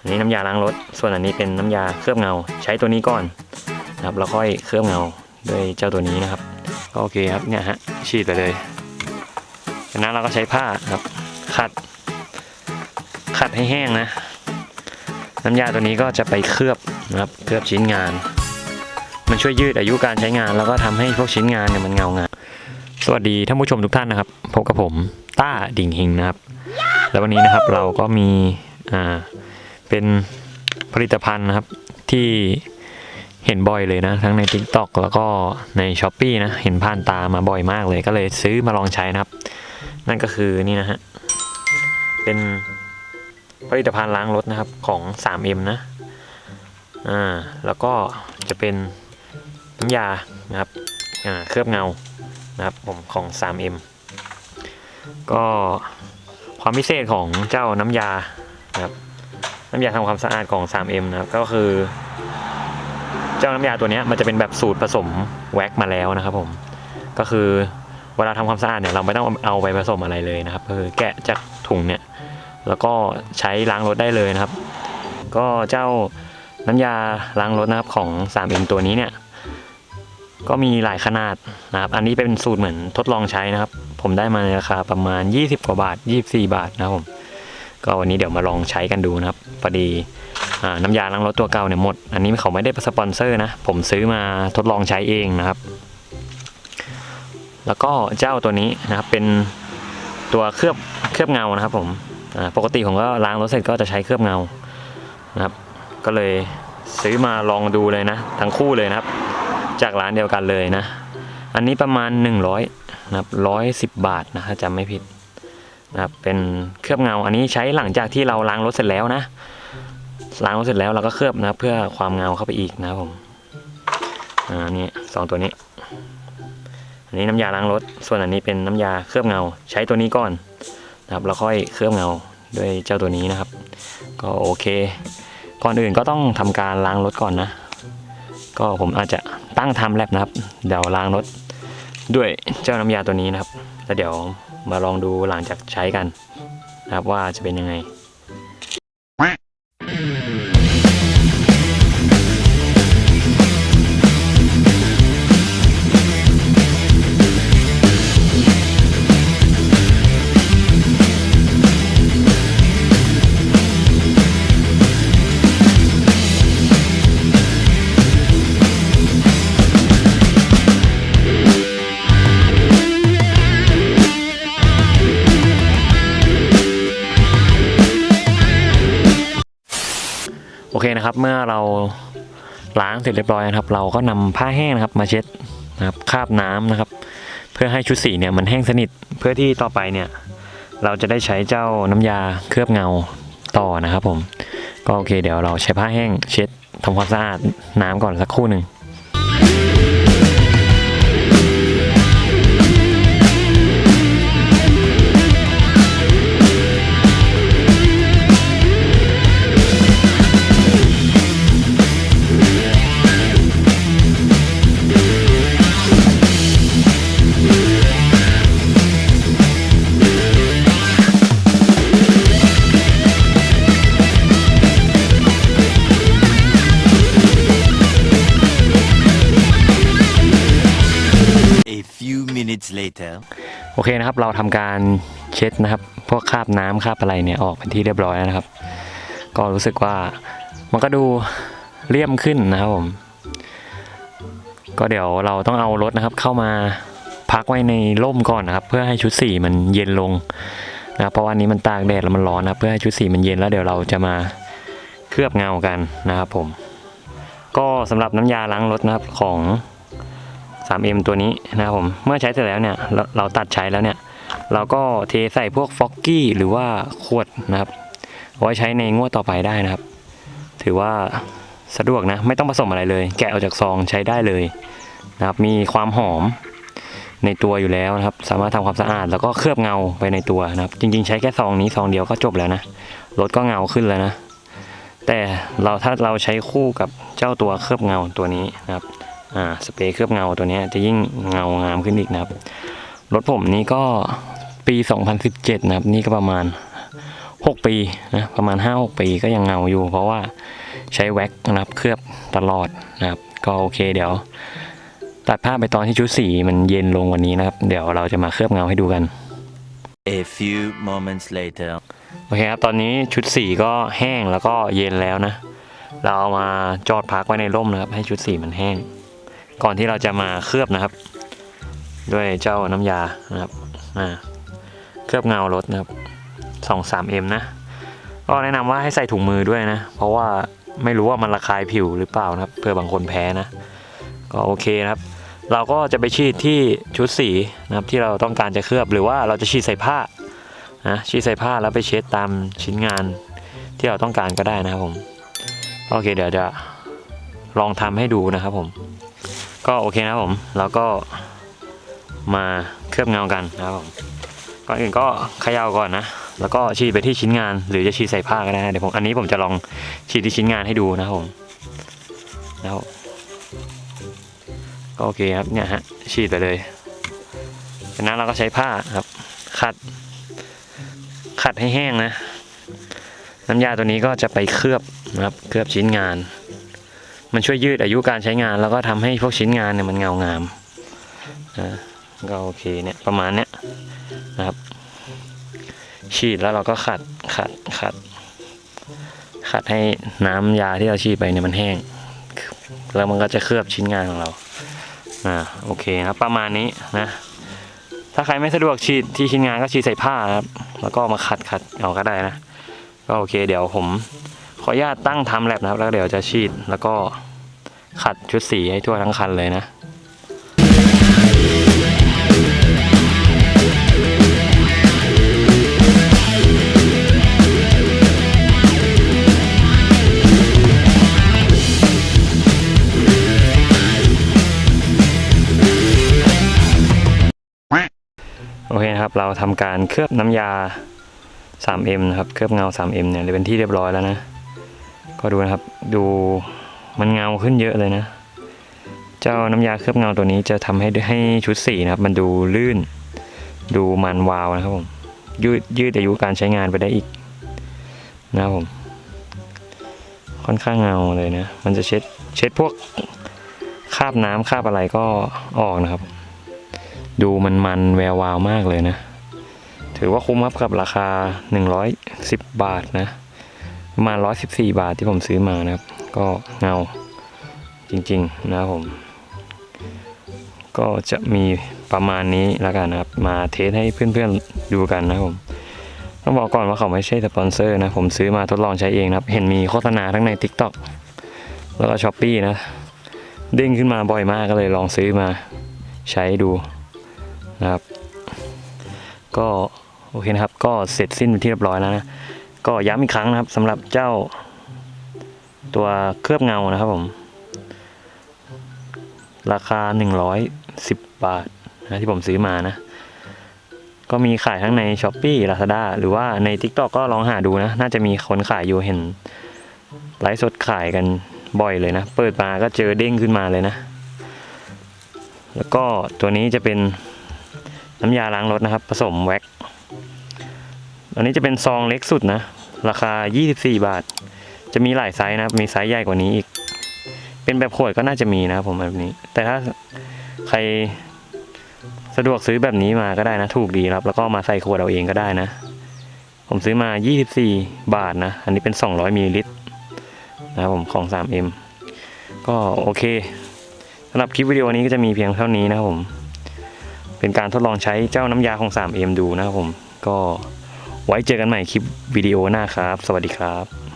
อันนี้น้ำยาล้างรถ ส่วนอันนี้เป็นน้ำยาเคลือบเงา ใช้ตัวนี้ก่อนนะครับแล้วค่อยเคลือบเงาด้วยเจ้าตัวนี้นะครับก็โอเคครับเนี่ยฮะฉีดไปเลยจากนั้นเราก็ใช้ผ้าครับขัด ขัดให้แห้งนะ น้ำยาตัวนี้ก็จะไปเคลือบนะครับเคลือบชิ้นงาน มันช่วยยืดอายุการใช้งาน แล้วก็ทำให้พวกชิ้นงานเนี่ยมันเงางามสวัสดีท่านผู้ชมทุกท่านนะครับพบกับผมต้าดิ่งหิงนะครับ แล้ววันนี้นะครับเราก็มีอ่า เป็นผลิตภัณฑ์นะครับที่เห็นบ่อยเลยนะ ทั้งใน TikTok แล้วก็ใน s h อ p e e นะเห็นผ่านตามาบ่อยมากเลย ก็เลยซื้อมาลองใช้นะครับ นั่นก็คือนี่นะฮะ เป็นผลิตภัณฑ์ล้างรถนะครับของ 3M นะอ่าแล้วก็จะเป็นน้ำยานะครับอ่าเคลือบเงานะครับผมของ 3M ก็ความพิเศษของเจ้าน้ำยานะครับ น้ำยาทำความสะอาดของ 3M นะครับก็คือ เจ้าน้ำยาตัวนี้มันจะเป็นแบบสูตรผสมแว็กมาแล้วนะครับผมก็คือเวลาทำความสะอาดเนี่ยเราไม่ต้องเอาไปผสมอะไรเลยนะครับคือแกะจากถุงเนี่ยแล้วก็ใช้ล้างรถได้เลยนะครับ ก็เจ้าน้ำยาล้างรถนะครับของ 3M ตัวนี้เนี่ยก็มีหลายขนาดนะครับ อันนี้เป็นสูตรเหมือนทดลองใช้นะครับ ผมได้มาในราคาประมาณ 20 กว่าบาท 24 บาทนะครับผม ก็วันนี้เดี๋ยวมาลองใช้กันดูนะครับพอดีน้ำยาล้างรถตัวเก่าเนี่ยหมด อันนี้เขาไม่ได้สปอนเซอร์นะ ผมซื้อมาทดลองใช้เองนะครับ แล้วก็เจ้าตัวนี้นะครับเป็นตัวเคลือบเคลือบเงานะครับ ผมปกติผมก็ล้างรถเสร็จก็จะใช้เคลือบเงานะครับ ก็เลยซื้อมาลองดูเลยนะ ทั้งคู่เลยนะครับ จากร้านเดียวกันเลยนะ อันนี้ประมาณ 100นะครับ110 บาทนะถ้าจำไม่ผิด นะครับเป็นเคลือบเงาอันนี้ใช้หลังจากที่เราล้างรถเสร็จแล้วนะล้างรถเสร็จแล้วเราก็เคลือบนะเพื่อความเงาเข้าไปอีกนะผมอ่านี่สองตัวนี้ อันนี้น้ำยาล้างรถส่วนอันนี้เป็นน้ำยาเคลือบเงา ใช้ตัวนี้ก่อนนะครับแล้วค่อยเคลือบเงาด้วยเจ้าตัวนี้นะครับ ก็โอเค ก่อนอื่นก็ต้องทำการล้างรถก่อนนะ ก็ผมอาจจะตั้งทำแลบนะครับ เดี๋ยวล้างรถด้วยเจ้าน้ำยาตัวนี้นะครับแล้วเดี๋ยว มาลองดูหลังจากใช้กันนะครับว่าจะเป็นยังไง เคนะครับ เมื่อเราล้างเสร็จเรียบร้อยนะครับ เราก็นำผ้าแห้งนะครับ มาเช็ดนะครับคาบน้ำนะครับ เพื่อให้ชุดสีเนี่ยมันแห้งสนิทเพื่อที่ต่อไปเนี่ยเราจะได้ใช้เจ้าน้ำยาเคลือบเงาต่อนะครับผม ก็โอเคเดี๋ยวเราใช้ผ้าแห้งเช็ดทำความสะอาดน้ำก่อนสักครู่หนึ่ง later. โอเคนะครับ เราทำการเช็ดนะครับ พวกคราบน้ำคราบอะไรเนี่ยออกเป็นที่เรียบร้อยแล้วนะครับ ก็รู้สึกว่ามันก็ดูเลี่ยมขึ้นนะครับผม ก็เดี๋ยวเราต้องเอารถนะครับ เข้ามาพักไว้ในร่มก่อนนะครับ เพื่อให้ชุดสีมันเย็นลงนะครับเพราะว่านี้มันตากแดดแล้วมันร้อนนะเพื่อให้ชุดสีมันเย็นแล้วเดี๋ยวเราจะมาเคลือบเงากันนะครับผม ก็สำหรับน้ำยาล้างรถนะครับของ 3M ตัวนี้นะครับผม เมื่อใช้เสร็จแล้วเนี่ยเราเราตัดใช้แล้วเนี่ย เราก็เทใส่พวกฟอกกี้หรือว่าขวดนะครับไว้ใช้ในงวดต่อไปได้นะครับ ถือว่าสะดวกนะ ไม่ต้องผสมอะไรเลย แกะออกจากซองใช้ได้เลยนะครับ มีความหอมในตัวอยู่แล้วนะครับ สามารถทำความสะอาดแล้วก็เคลือบเงาไปในตัวนะครับ จริง ๆ ใช้แค่ซองนี้ซองเดียวก็จบแล้วนะรถก็เงาขึ้นแล้วนะ แต่เราถ้าเราใช้คู่กับเจ้าตัวเคลือบเงาตัวนี้นะครับ สเปรย์เคลือบเงาตัวเนี้ยจะยิ่งเงางามขึ้นอีกนะครับ รถผมนี้ก็ปี 2017 นะครับ นี่ก็ประมาณ 6 ปีนะประมาณ 5-6 ปีก็ยังเงาอยู่ เพราะว่าใช้แว็กนะครับเคลือบตลอดนะครับ ก็โอเคเดี๋ยว ตัดภาพไปตอนที่ชุดสีมันเย็นลงกวันนี้นะครับ เดี๋ยวเราจะมาเคลือบเงาให้ดูกัน A few moments later. โอเคครับตอนนี้ชุดสีก็แห้งแล้วก็เย็นแล้วนะ เราเอามาจอดพักไว้ในร่มนะครับ ให้ชุดสีมันแห้ง ก่อนที่เราจะมาเคลือบนะครับ ด้วยเจ้าน้ำยานะครับอ่าเคลือบเงารถนะครับสองสามเอ็มนะก็แนะนำว่าให้ใส่ถุงมือด้วยนะ เพราะว่าไม่รู้ว่ามันระคายผิวหรือเปล่านะครับเผื่อบางคนแพ้นะ ก็โอเคนะครับ เราก็จะไปฉีดที่ชุดสีนะครับที่เราต้องการจะเคลือบหรือว่าเราจะฉีดใส่ผ้านะฉีดใส่ผ้าแล้วไปเช็ดตามชิ้นงานที่เราต้องการก็ได้นะครับผมโอเคเดี๋ยวจะลองทำให้ดูนะครับผม ก็โอเคนะครับผมแล้วก็มาเคลือบเงากันนะครับผมก่อนอื่นก็เขย่าก่อนนะ แล้วก็ฉีดไปที่ชิ้นงาน หรือจะฉีดใส่ผ้าก็ได้นะเดี๋ยวผมอันนี้ผมจะลองฉีดที่ชิ้นงานให้ดูนะครับผมแล้วก็โอเคครับเนี่ยฮะฉีดไปเลยจากนั้นเราก็ใช้ผ้าครับ ขัด ขัดให้แห้งนะ น้ำยาตัวนี้ก็จะไปเคลือบนะครับ เคลือบชิ้นงาน มันช่วยยืดอายุการใช้งาน แล้วก็ทำให้พวกชิ้นงานเนี่ยมันเงางามนะก็โอเคเนี่ยประมาณเนี้ยนะครับ ฉีดแล้วเราก็ขัดขัดขัด ขัดให้น้ำยาที่เราฉีดไปเนี่ยมันแห้ง แล้วมันก็จะเคลือบชิ้นงานของเราอ่าโอเคครับประมาณนี้นะ ถ้าใครไม่สะดวกฉีดที่ชิ้นงานก็ฉีดใส่ผ้าครับแล้วก็มาขัดขัดเอาก็ได้นะก็โอเค เดี๋ยวผม ออนุญาตตั้งทำแลบนะครับแล้วเดี๋ยวจะฉีดแล้วก็ขัดชุดสีให้ทั่วทั้งคันเลยนะโอเคนะครับ เราทำการเคลือบน้ำยา 3M นะครับ เคลือบเงา 3M เนี่ยเป็นที่เรียบร้อยแล้วนะ ก็ดูนะครับ ดูมันเงาขึ้นเยอะเลยนะ เจ้าน้ำยาเคลือบเงาตัวนี้จะทำให้ให้ชุดสีนะครับ มันดูลื่น ดูมันวาวนะครับผม ยืดยืดอายุการใช้งานไปได้อีกนะครับผม ค่อนข้างเงาเลยนะ มันจะเช็ดเช็ดพวกคราบน้ำคราบอะไรก็ออกนะครับ ดูมันมันแวววาวมากเลยนะ ถือว่าคุ้มครับกับราคา 110 บาทนะ ประมาณ114 บาทที่ผมซื้อมานะครับ ก็เงาจริงๆนะครับผม ก็จะมีประมาณนี้แล้วกันนะครับ มาเทสให้เพื่อนๆดูกันนะครับผมต้องบอกก่อนว่าเขาไม่ใช่สปอนเซอร์นะ ผมซื้อมาทดลองใช้เองนะครับ เห็นมีโฆษณาทั้งใน TikTok แล้วก็ s h อ p e e นะเด้งขึ้นมาบ่อยมากก็เลยลองซื้อมาใช้ดูนะครับ ก็โอเคนะครับ ก็เสร็จสิ้นเป็นที่เรียบร้อยแล้วนะ ก็ย้ำอีกครั้งนะครับสำหรับเจ้า ตัวเคลือบเงานะครับผม ราคา 110 บาทนะที่ผมซื้อมานะ ก็มีขายทั้งใน s h อ p e e Lazada หรือว่าใน TikTok ก็ลองหาดูนะ น่าจะมีคนขายอยู่เห็นไลฟ์สดขายกันบ่อยเลยนะ เปิดมาก็เจอเด้งขึ้นมาเลยนะ แล้วก็ตัวนี้จะเป็นน้ำยาล้างรถนะครับ ผสมแว็ก อันนี้จะเป็นซองเล็กสุดนะ ราคา 24 บาท จะมีหลายไซส์นะครับมีไซส์ใหญ่กว่านี้อีก เป็นแบบขวดก็น่าจะมีนะครับผมแบบนี้ แต่ถ้าใครสะดวกซื้อแบบนี้มาก็ได้นะ ถูกดีครับ แล้วก็มาใส่ขวดเอาเองก็ได้นะ ผมซื้อมา 24 บาทนะ อันนี้เป็น 200มิลลิลิตรนะครับผมของ 3M ก็โอเคสำหรับคลิปวิดีโอนี้ก็จะมีเพียงเท่านี้นะครับผม เป็นการทดลองใช้เจ้าน้ำยาของ 3M ดูนะครับผมก็ ไว้เจอกันใหม่คลิปวิดีโอหน้าครับ สวัสดีครับ